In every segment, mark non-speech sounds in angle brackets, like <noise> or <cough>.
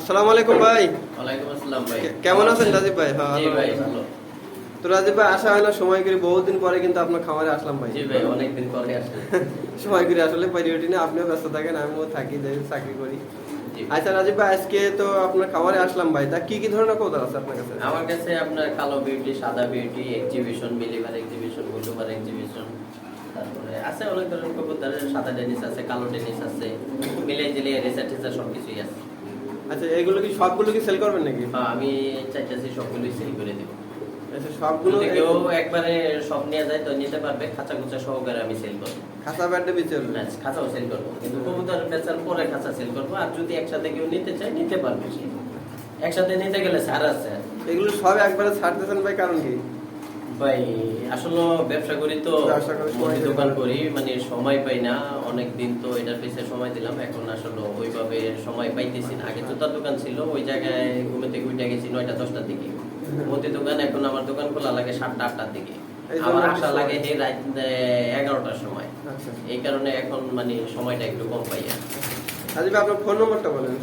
আসসালামু আলাইকুম ভাই। ওয়ালাইকুম আসসালাম ভাই। কেমন আছেন রাজীব ভাই? হ্যাঁ জি ভাই ভালো। তো রাজীব ভাই আসা হয় না সময় করে বহুদিন পরে কিন্তু আপনার খামারে আসলাম ভাই। জি ভাই অনেকদিন পরে আসলে <laughs> সময় করে আসলে পারিওটি না আপনিও ব্যস্ত থাকেন আমিও থাকি যাই চাকরি করি। আচ্ছা রাজীব ভাই আজকে তো আপনার খামারে আসলাম ভাই তা কি কি ধরনের কৌতাল আছে আপনার কাছে? আমার কাছে আপনার কালো বিউটি সাদা বিউটি এক্সিবিশন মিলিভার এক্সিবিশন গুলুবার এক্সিবিশন তারপরে আছে অনেক ধরনের কবুতরের সাদা টেনিস আছে কালো টেনিস আছে মিলে জিলে রেসা টেসা সব কিছুই আছে। আচ্ছা এগুলো কি সবগুলো কি সেল করবেন নাকি? হ্যাঁ, আমি চাইতেছি সবগুলোই সেল করে দেবো। আচ্ছা সবগুলো কেউ একবারে সব নিয়ে যায় তো নিতে পারবে। খাঁচা খুচা সহকারে আমি সেল করব। খাসা ব্যাটে বিচেল ব্যাস, খাঁচাও সেল করব। কিন্তু কবুতর বেচার পরে খাঁচা সেল করব। আর যদি একসাথে কেউ নিতে চায় নিতে পারবে একসাথে নিতে গেলে ছাড় আছে। এগুলো সব একবারে ছাড়তেছেন ভাই কারণ কি? ভাই আসলে ব্যবসা করি তো দোকান করি মানে সময় পাই না। অনেক দিন তো এটার পিছনে সময় দিলাম এখন আসলে ওইভাবে সময় পাইতেছি না। আগে জুতার দোকান ছিল ওই জায়গায় ঘুমে থেকে উঠে গেছি নয়টা দশটার দিকে। মুদি দোকান এখন আমার দোকান খোলা লাগে সাতটা আটটার দিকে। আমার আসা লাগে এই রাত এগারোটার সময়। আচ্ছা। এই কারণে এখন মানে সময়টা একটু কম পাই আর রাজীব আপনার ফোন নম্বরটা বলেন।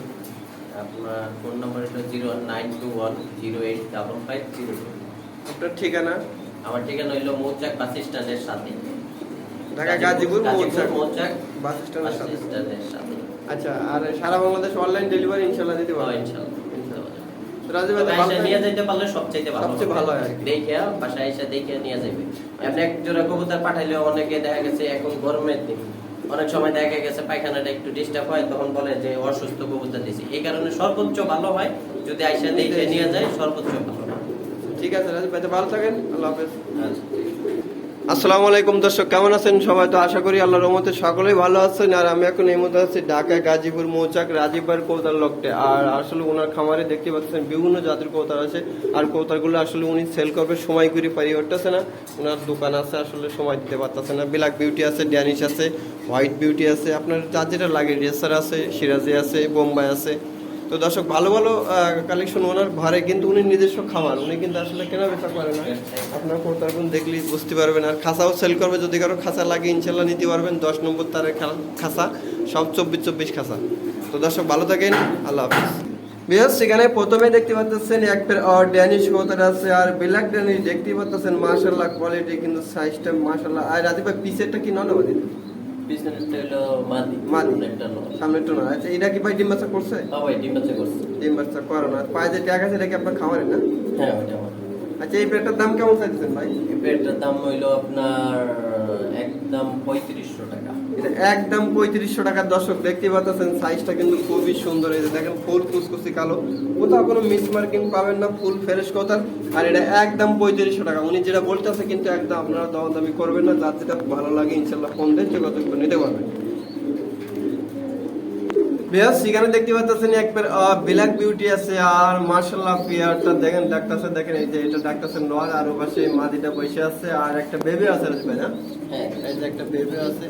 আপনার ফোন নম্বর হলো zero nine two one zero eight double five zero two. আপনার ঠিকানা? আমার ঠিকানা হইল মৌচাক বাস স্ট্যান্ডের সাথে। ঢাকা গাজীপুর মৌচাক মৌচাক বাস স্ট্যান্ডের সাথে। আচ্ছা আর সারা বাংলাদেশ অনলাইন ডেলিভারি ইনশাল্লাহ দিতে ও, পারবেন ইনশাআল্লাহ, ইনশাআল্লাহ। ভালো নিয়ে। পারলে ভালো সবচেয়ে ভালো হয় দেখে বাসায় এসে দেখে নিয়ে যাবে এমনি এক জোড়া কবুতর পাঠাইলে অনেকে দেখা গেছে এখন গরমের দিন। অনেক সময় দেখা গেছে পায়খানাটা একটু ডিস্টার্ব হয় তখন বলে যে অসুস্থ কবুতর দিছি। এই কারণে সর্বোচ্চ ভালো হয় যদি আইসা দেখে নিয়ে যায় সর্বোচ্চ ভালো। হয় ঠিক আছে, রাজীব ভালো থাকেন, আল্লাহ হাফেজ। আসসালামু আলাইকুম, দর্শক, কেমন আছেন? সবাই তো আশা করি আল্লাহর রহমতে সকলেই ভালো আছেন। আর আমি এখন এই মধ্যে আছি ঢাকা, গাজীপুর, মৌচাক রাজীববার কৌতার লকটে আর আসলে ওনার খামারে দেখতে পাচ্ছেন বিভিন্ন জাতের কৌতার আছে। আর কৌতারগুলো আসলে উনি সেল করবে, সময় করে পারি উঠতেছে না। ওনার দোকান আছে, আসলে সময় দিতে পারতেছে না। ব্ল্যাক বিউটি আছে ড্যানিশ আছে হোয়াইট বিউটি আছে। আপনার যা যেটা লাগে রেসার আছে সিরাজি আছে বোম্বাই আছে। তো দর্শক, ভালো ভালো কালেকশন ওনার ঘরে কিন্তু উনি নিজস্ব খামার, উনি কিন্তু আসলে কেনা বেচা করে না। আপনার কোর্তারগুন দেখলেই বুঝতে পারবেন। আর খাসাও সেল করবে, যদি কারও খাসা লাগে, ইনশাল্লাহ নিতে পারবেন। দশ নম্বর তারের খাসা সব চব্বিশ চব্বিশ খাসা তো দর্শক, ভালো থাকেন, আল্লাহ হাফিজ। বিহার সেখানে প্রথমে দেখতে পাচ্ছেন এক পের ড্যানিশ কোতার আছে, আর ব্ল্যাক ড্যানিশ দেখতে পাচ্ছেন মাশাল্লাহ কোয়ালিটি কিন্তু সাইজটা মাশাল্লাহ আর ভাই পিসেরটা কি নন আমাদের বিজনেসটা হলো মাদি মাদি। একটা নয়। সামনে তো না আচ্ছা এটা কি ভাই ডিম বাচ্চা করছে? সবাই ডিম বাচ্চা করছে। ডিম বাচ্চা করো না। পায়ে যে ট্যাগ আছে এটা কি আপনার খামারে না? হ্যাঁ আমার। আচ্ছা এই পেটটার দাম কেমন চাইছেন ভাই? এই পেটটার দাম হইল আপনার একদম পঁয়ত্রিশশো টাকা। একদম পঁয়ত্রিশশো টাকার দর্শক দেখতে পাচ্ছেন সাইজটা কিন্তু খুবই সুন্দর। এই যে দেখেন, ফুল কুচকুচি কালো। কোথাও কোনো মিস মার্কিং পাবেন না, ফুল ফ্রেশ কথা আর এটা একদম পঁয়ত্রিশশো টাকা। উনি যেটা বলতেছে কিন্তু একদম আপনারা দাম করবেন না, যার যেটা ভালো লাগে ইনশাল্লাহ ফোন দেন যোগাযোগ করে নিতে পারবেন বেশ সেখানে দেখতে পাচ্ছেন একবার ব্ল্যাক বিউটি আছে আর মার্শাল্লাহ পেয়ারটা দেখেন ডাক্তারছে দেখেন এই যে এটা ডাক্তারছে নয় আর ওপাশে মাদিটা বসে আছে আর একটা বেবি আছে ভাই না হ্যাঁ। এই যে একটা বেবি আছে।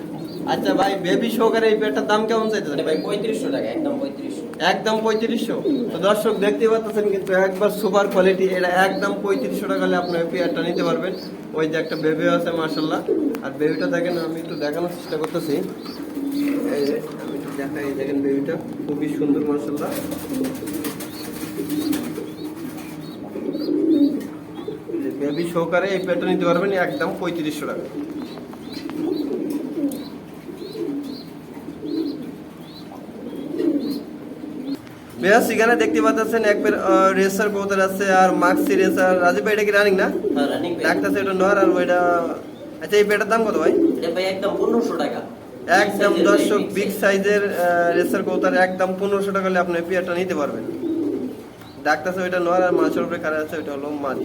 আচ্ছা ভাই বেবি সহকারে এই পেয়ারটার দাম কেমন চাইতেছেন ভাই ভাই পঁয়ত্রিশশো টাকা একদম পঁয়ত্রিশশো। একদম পঁয়ত্রিশশো? তো দর্শক দেখতে পাচ্ছেন কিন্তু একবার সুপার কোয়ালিটি এটা একদম পঁয়ত্রিশশো টাকা হলে আপনার পেয়ারটা নিতে পারবেন। ওই যে একটা বেবি আছে মার্শাল্লাহ আর বেবিটা দেখেন আমি একটু দেখানোর চেষ্টা করতেছি। এই এই দেখেন বেবিটা খুবই সুন্দর মার্শাল্লাহ বেবি সহকারে এই নিতে পারবেন একদম পঁয়ত্রিশশো টাকা। বেশ সেখানে দেখতে পাচ্ছেন একবার রেসার কৌতার আছে আর মাক্সি রেসার। রাজীব ভাই এটা কি রানিং না? হ্যাঁ রানিং ডাক্তার এটা নর আর ওইটা আচ্ছা এই পেটার দাম কত ভাই? এটা ভাই একদম পনেরোশো টাকা। একদম দর্শক বিগ সাইজের রেসার কৌতার একদম পনেরোশো টাকা হলে আপনি পেয়ারটা নিতে পারবেন। ডাক্তার ওইটা নয় আর মাছের উপরে কারা আছে, ওইটা হলো মাছ।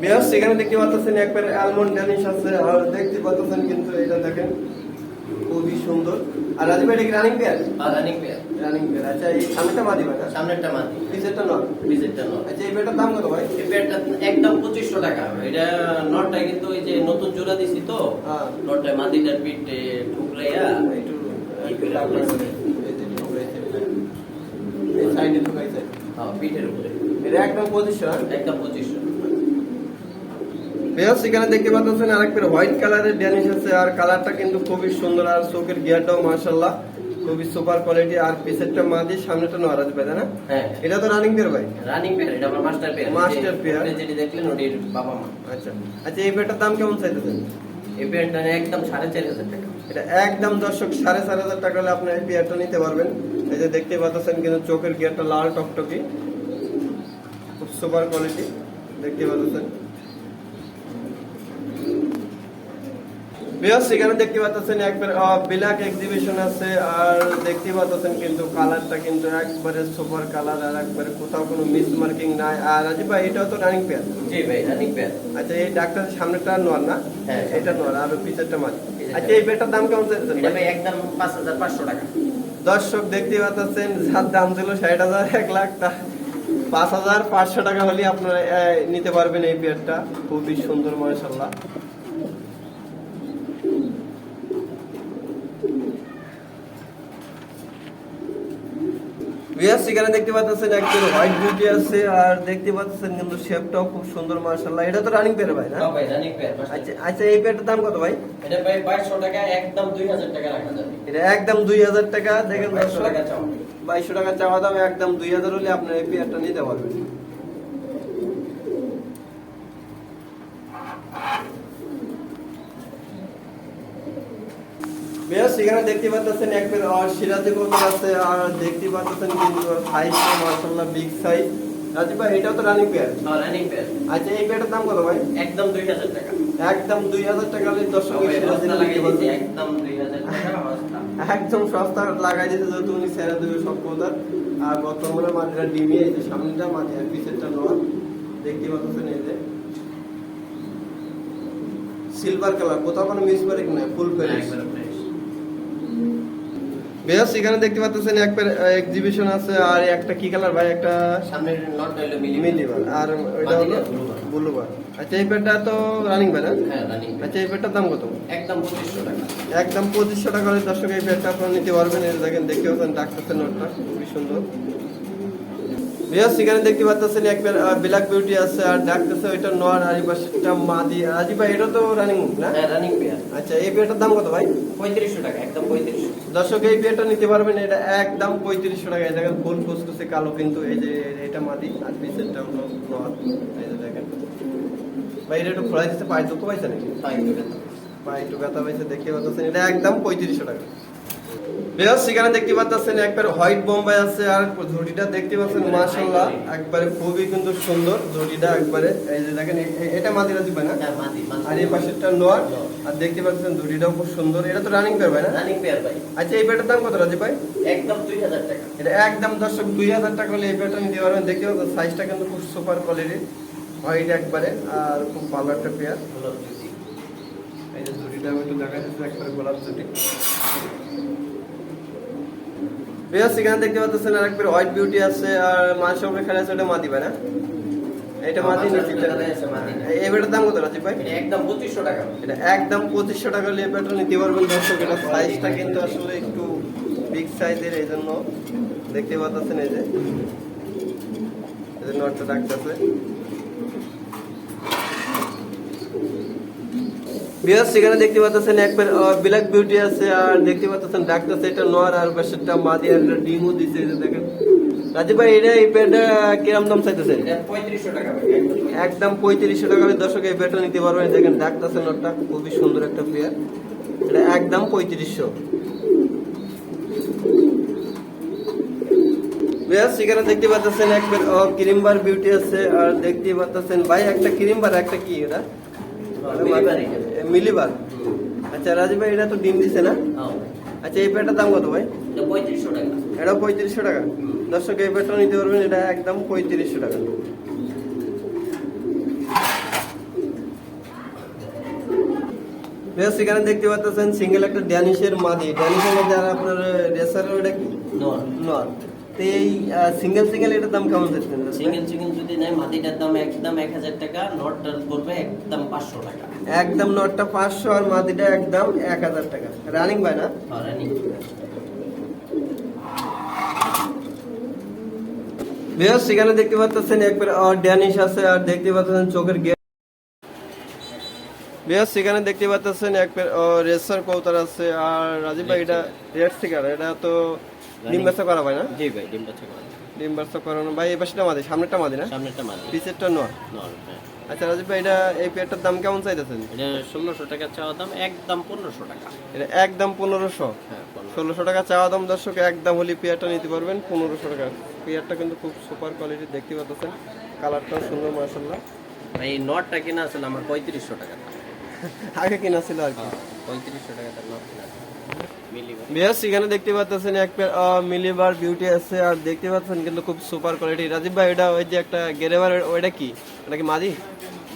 বেশ সেখানে দেখতে পাচ্ছেন একবার অ্যালমন্ড ড্যানিশ আছে, আর দেখতে পাচ্ছেন কিন্তু এটা দেখেন, খুবই সুন্দর। আর রাজীব এটা কি রানিং পেয়ার আর রানিং পেয়ার রানিং পেয়ার আচ্ছা এই সামনেটা মাদি সামনেরটা মাদি পিছেরটা ভিজিটটা নয় আচ্ছা এই দাম কত ভাই? এই একদম পঁচিশশো টাকা। এটা নটটা কিন্তু ওই যে নতুন জোড়া দিছি তো হ্যাঁ। নটটা মাদিটার পিঠে ঠুকরাইয়া একটু ই এই সাইডে ঢুকাইছে। হ্যাঁ পিঠের উপরে। এটা একদম পজিশন একদম পঁচিশশো। বেশ এখানে দেখতে পাচ্ছেন আরেক পেয়ার হোয়াইট কালারের ড্যানিশ আছে আর কালারটা কিন্তু খুবই সুন্দর আর চোখের গিয়ারটাও মার্শাল্লাহ খুবই সুপার কোয়ালিটি আর পিসেরটা মাদি সামনেটা নরাজ ভাই না? হ্যাঁ। এটা তো রানিং পেয়ার ভাই? রানিং পেয়ার এটা আমার মাস্টার পেয়ার Master pair। যেটি দেখলেন ওটির বাবা মা। আচ্ছা। আচ্ছা এই পেয়ারটার দাম কেমন চাইতেছেন? এই পেয়ারটা একদম সাড়ে চার হাজার টাকা। এটা একদম দর্শক সাড়ে চার হাজার টাকা হলে আপনি এই পেয়ারটা নিতে পারবেন। এই যে দেখতে পাচ্ছেন কিন্তু চোখের গিয়ারটা লাল টকটকি। খুব সুপার কোয়ালিটি দেখতে পাচ্ছেন। বিয়াস দেখতে পাচ্ছেন একবার ব্ল্যাক এক্সিবিশন আছে আর দেখতে পাচ্ছেন কিন্তু কালারটা কিন্তু একবারে সুপার কালার আর একবারে কোথাও কোনো মিস মার্কিং নাই। আর রাজীব ভাই এটাও তো রানিং পেয়ার জি ভাই রানিং পেয়ার আচ্ছা এই ডাক্তার সামনেটা নোয়ার না? হ্যাঁ। এটা নোয়ার আর পিছেরটা মাছ আচ্ছা এই পেয়ারটার দাম কেমন চাইছেন ভাই? একদম পাঁচ হাজার পাঁচশো টাকা। দর্শক দেখতে পাচ্ছেন যার দাম ছিল ষাট হাজার এক লাখ টা পাঁচ হাজার পাঁচশো টাকা হলে আপনারা নিতে পারবেন এই পেয়ারটা খুবই সুন্দর মাসাল্লাহ সেখানে দেখতে পাচ্ছেন একজন হোয়াইট বিউটি আছে আর দেখতে পাচ্ছেন কিন্তু শেপটাও খুব সুন্দর মার্শাল্লাহ এটা তো রানিং পেয়ার ভাই না? হ্যাঁ ভাই রানিং পেয়ার আচ্ছা আচ্ছা এই পেয়ারটার দাম কত ভাই? এটা ভাই 2200 টাকা একদম দুই হাজার টাকা রাখা যাবে। এটা একদম দুই হাজার টাকা দেখেন বাইশশো দর্শক। টাকা চাওয়া। 2200 টাকা চাওয়া দাম একদম দুই হাজার হলে আপনার এই পেয়ারটা নিতে পারবেন। বেশ সেখানে দেখতে পাচ্ছেন এক আর সিরাজি কবুতর আছে আর দেখতে পাচ্ছেন কিন্তু সাইজটা মার্শাল্লাহ বিগ সাইজ রাজীব ভাই এটাও তো রানিং পেয়ার রানিং পেয়ার আচ্ছা এই পেয়ারটার দাম কত ভাই? একদম টাকা। টাকা হলে দর্শক টাকা সস্তা লাগাই দিতে যেহেতু উনি ছেড়ে দেবে সব কথা আর বর্তমানে মাটিটা ডিমে এই যে সামনেটা মাটি আর পিছেরটা নয়। দেখতে পাচ্ছেন এই যে। সিলভার কালার কোথাও কোনো মিস করে কিনা ফুল ফেরিস। বেশ এখানে দেখতে পাচ্ছেন এক এক্সিবিশন আছে আর একটা কি কালার ভাই? একটা সামনের নট হইল মিলি মিলিবার আর ওইটা হলো বুলুবার আচ্ছা এই প্যাডটা তো রানিং ভাই হ্যাঁ? রানিং আচ্ছা এই প্যাডটার দাম কত? একদম পঁচিশশো টাকা। একদম পঁচিশশো টাকা করে দর্শক এই প্যাডটা আপনারা নিতে পারবেন। এটা দেখেন দেখতে পাচ্ছেন ডাক্তার নোটটা খুবই সুন্দর। দেখতে পাচ্ছেন এক ব্ল্যাক বিউটি আছে আর ডাকতেছে ওইটা আর এই মাদি। ভাই এটা তো রানিং না? হ্যাঁ রানিং পেয়ার আচ্ছা এই পেয়ারটার দাম কত ভাই? পঁয়ত্রিশশো টাকা একদম পঁয়ত্রিশশো। দর্শক এই পেয়ারটা নিতে পারবেন এটা একদম পঁয়ত্রিশশো টাকা। এই দেখেন ফুল কালো কিন্তু এই যে এটা মাদি আর হলো এই যে দেখেন। ভাই এটা একটু খোলাই দিতে পায়ে দুঃখ পাইছে নাকি? দাও। একটু ব্যথা পাইছে দেখতে পাচ্ছেন এটা একদম পঁয়ত্রিশশো টাকা। বেশ সেখানে দেখতে পাচ্ছেন একবার হোয়াইট বোম্বাই আছে আর ঝুড়িটা দেখতে পাচ্ছেন মাশাল্লাহ একবারে খুবই কিন্তু সুন্দর ঝুড়িটা একবারে এই যে দেখেন এটা মাদিরা দিবে না? হ্যাঁ আর এই পাশেরটা নোয়ার আর দেখতে পাচ্ছেন ঝুড়িটাও খুব সুন্দর এটা তো রানিং করবে না? রানিং পেয়ার ভাই। আচ্ছা এই পেটার দাম কত রাজি ভাই? একদম দুই হাজার টাকা। এটা একদম দর্শক দুই হাজার টাকা হলে এই পেয়ারটা নিতে পারবেন দেখতে পাচ্ছেন সাইজটা কিন্তু খুব সুপার কোয়ালিটির হোয়াইট একবারে আর খুব ভালো একটা পেয়ার। এই যে আমি একটু গোলাপ জুটি। বেশ সেখানে দেখতে পাচ্ছেন আর একবার হোয়াইট বিউটি আছে আর মাছ সঙ্গে খেলা আছে ওটা মাদি না? এটা মাদি মাছের নিচে। সঙ্গে খেলা আছে মাদি। এবারের দাম কত রাজীব ভাই? একদম পঁচিশশো টাকা। এটা একদম পঁচিশশো টাকা হলে এবারটা নিতে পারবেন দর্শক এটা সাইজটা কিন্তু আসলে একটু বিগ সাইজের এই জন্য দেখতে পাচ্ছেন এই যে। এই যে নটটা ডাকতেছে। বিয়ার সেখানে দেখতে পাচ্ছেন একবার ব্ল্যাক বিউটি আছে আর দেখতে পাচ্ছেন ডাক্তার এটা নোয়ার আর পাশেরটা মাদি আর ডিমও দিছে দেখেন। রাজীব ভাই এটা এই পেয়ারটা কিরম দাম চাইতেছেন? একদম পঁয়ত্রিশশো টাকা হলে দর্শক এই পেয়ারটা নিতে পারবেন। দেখেন ডাক্তার নোটটা খুবই সুন্দর একটা পেয়ার এটা একদম পঁয়ত্রিশশো। বেশ সেখানে দেখতে পাচ্ছেন একবার ক্রিমবার বিউটি আছে আর দেখতে পাচ্ছেন ভাই একটা ক্রিমবার একটা কি এটা? মিলিবার আচ্ছা রাজীব ভাই এটা তো ডিম দিছে না? হ্যাঁ। আচ্ছা এই পেয়ারটার দাম কত ভাই? পঁয়ত্রিশশো টাকা। এটা পঁয়ত্রিশশো টাকা। দর্শক এই পেয়ারটা নিতে পারবেন এটা একদম পঁয়ত্রিশশো টাকা। বেশ সেখানে দেখতে পাচ্ছেন সিঙ্গেল একটা ড্যানিশের মাদি। ড্যানিশের মধ্যে আর আপনার রেসার ওটা কি? নর নর তো এই সিঙ্গেল সিঙ্গেল এটার দাম কেমন দিচ্ছেন সিঙ্গেল চিকেন যদি নেয় মাটিটার দাম একদম এক হাজার টাকা নটটার পড়বে একদম পাঁচশো টাকা। একদম নটটা পাঁচশো আর মাদিটা একদম এক হাজার টাকা। রানিং ভাই না? রানিং বেশ সেখানে দেখতে পাচ্ছেন একবার ড্যানিশ আছে আর দেখতে পাচ্ছেন চোখের গেট বিহার সেখানে দেখতে পাচ্ছেন এক রেসার কৌতার আছে আর রাজীব ভাই এটা রেড স্টিকার এটা তো ডিম ব্যবসা করা ভাই না? জি ভাই ডিম বাচ্চা করা ডিম ব্যবসা করানো ভাই এই পাশেটা মাদি সামনেটা মাদি না? সামনেরটা মাদি পিছেরটা নয় নর হ্যাঁ। আচ্ছা রাজীব ভাই এটা এই পেয়ারটার দাম কেমন চাইতেছেন? এটা ষোলোশো টাকা চাওয়া দাম একদম পনেরোশো টাকা। এটা একদম পনেরোশো? হ্যাঁ ষোলোশো টাকা চাওয়া দাম দর্শক একদম হলে পেয়ারটা নিতে পারবেন পনেরোশো টাকা। পেয়ারটা কিন্তু খুব সুপার কোয়ালিটি দেখতে পাচ্ছেন কালারটাও সুন্দর মার্শাল্লাহ এই নটটা কিনা আসলে আমার পঁয়ত্রিশশো টাকা আগে কিনা ছিল আর কি। পঁয়ত্রিশশো টাকা নট কিনা বিহার এখানে দেখতে পাচ্ছেন এক মিলিবার বিউটি আছে আর দেখতে পাচ্ছেন কিন্তু খুব সুপার কোয়ালিটি রাজীব ভাই এটা ওই যে একটা গেরেবার ওইটা কি? এটা কি মাদি?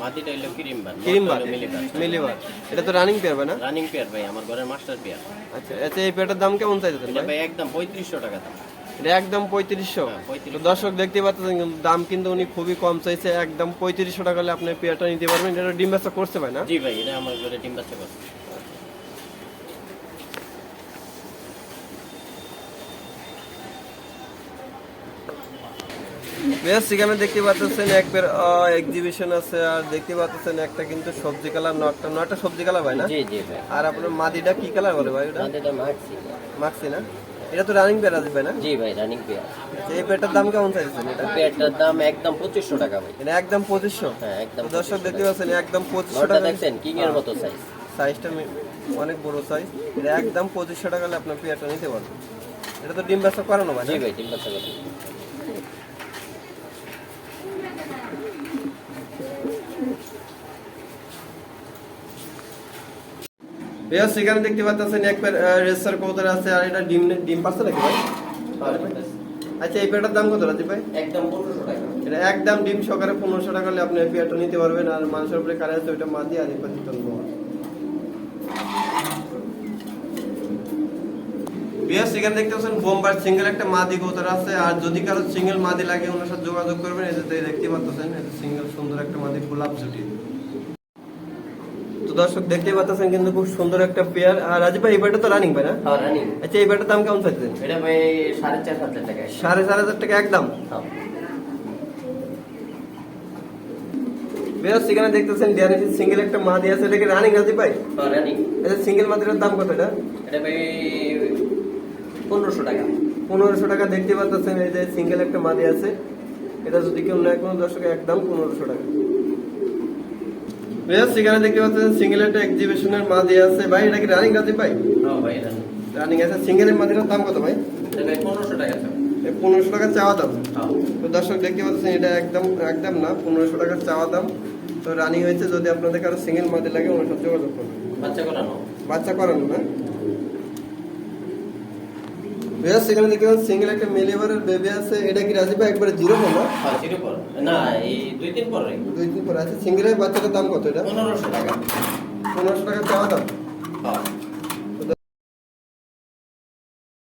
মাটিটা হইল ক্রিমবার কিরিমবার। মিলিবার মিলিবার এটা তো রানিং পেয়ার না? রানিং পেয়ার ভাই আমার ঘরের মাস্টার পেয়ার আচ্ছা আচ্ছা এই পেয়ারটার দাম কেমন ভাই? ভাই একদম পঁয়ত্রিশশো টাকা দাম। এটা একদম পঁয়ত্রিশশো। হ্যাঁ, 3500 দর্শক দেখতে পাচ্ছেন দাম কিন্তু উনি খুবই কম চাইছে একদম পঁয়ত্রিশশো টাকা হলে আপনি পেয়ারটা নিতে পারবেন। এটা ডিম করছে ভাই না? জি ভাই এটা আমার ঘরে ডিম বাচ্চা করছে। সেখানে দেখতে পাচ্ছেন এক পেয়ার এক্সিবিশন আছে আর দেখতে পাচ্ছেন একটা কিন্তু সবজি কালার নটটা নটটা সবজি কালার ভাই না? জি জি ভাই। আর আপনার মাদিটা কি কালার বলে ভাই ওটা? মাটিটা মাখছি মাখছি না? এটা তো রানিং পেয়ার আছে ভাই না? জি ভাই রানিং পেয়ার আচ্ছা, এই পেয়ারটার দাম কেমন চাইছেন এটা? পেয়ারটার দাম একদম পঁচিশশো টাকা ভাই। এটা একদম পঁচিশশো? হ্যাঁ একদম দর্শক দেখতে পাচ্ছেন একদম পঁচিশশো নটটা টাকা। দেখছেন? কিং এর মতো সাইজ সাইজটা অনেক বড় সাইজ এটা একদম পঁচিশশো টাকা হলে আপনার পেয়ারটা নিতে পারবেন। এটা তো ডিম ব্যবসা করানো ভাই? জি ভাই ডিম বাচ্চা করছে ভাইয়া সেখানে দেখতে পাচ্ছেন এক পেয়ার রেসার কবুতর আছে আর এটা ডিম ডিম পাচ্ছে নাকি ভাই? আচ্ছা এই পেয়ারটার দাম কত রাজীব ভাই? একদম পনেরোশো টাকা। এটা একদম ডিম সহকারে পনেরোশো টাকা হলে আপনি এই পেয়ারটা নিতে পারবেন আর মানুষের উপরে কারে আছে ওইটা মাদি আর এই পাশে তন্ব বিয়ার সেখানে দেখতে পাচ্ছেন বোম্বার সিঙ্গেল একটা মাদি কবুতর আছে আর যদি কারও সিঙ্গেল মাদি লাগে ওনার সাথে যোগাযোগ করবেন এই যে দেখতে পাচ্ছেন এটা সিঙ্গেল সুন্দর একটা মাদি গোলাপ জুটি দর্শক দেখতে পাচ্ছেন কিন্তু খুব সুন্দর একটা পেয়ার আর রাজীব ভাই এই পেয়ারটা তো রানিং ভাই না? হ্যাঁ রানিং আচ্ছা এই পেয়ারটার দাম কেমন চাইছেন? এটা ভাই সাড়ে চার হাজার টাকা। সাড়ে চার হাজার টাকা একদম? হ্যাঁ। বেরোস সেখানে দেখতেছেন ডিআরএসি সিঙ্গেল একটা মাদি আছে। এটাকে রানিং রাজীব ভাই? রানিং এটা সিঙ্গেল মাদিটার দাম কত এটা? এটা ভাই পনেরোশো টাকা। পনেরোশো টাকা দেখতে পাচ্ছেন এই যে সিঙ্গেল একটা মাদি আছে। এটা যদি কেউ নেয় কোনো দর্শক একদম পনেরোশো টাকা। বেরোস সেখানে দেখতে পাচ্ছেন সিঙ্গেল একটা এক্সিবিশনের মাদি আছে। ভাই এটা কি রানিং গাছে ভাই? রানিং আছে। সিঙ্গেলের মাদিটার দাম কত ভাই? পনেরোশো টাকা পনেরোশো টাকা চাওয়া দাম। তো দর্শক দেখতে পাচ্ছেন এটা একদম একদম না পনেরোশো টাকার চাওয়া দাম। তো রানিং হয়েছে যদি আপনাদের কারও সিঙ্গেল মাদি লাগে ওনার সাথে যোগাযোগ করবেন। বাচ্চা করানো। বাচ্চা করানো না? বেশ সেখানে দেখতে পাচ্ছেন সিঙ্গেল একটা মেলিভারের বেবি আছে। এটা কি রাজীব ভাই একবারে জিরো না হ্যাঁ জিরো পর না এই দুই দিন পরে দুই দিন পরে আছে সিঙ্গেলের বাচ্চাটার দাম কত এটা? পনেরোশো টাকা। পনেরোশো টাকা চাওয়া দাম? হ্যাঁ।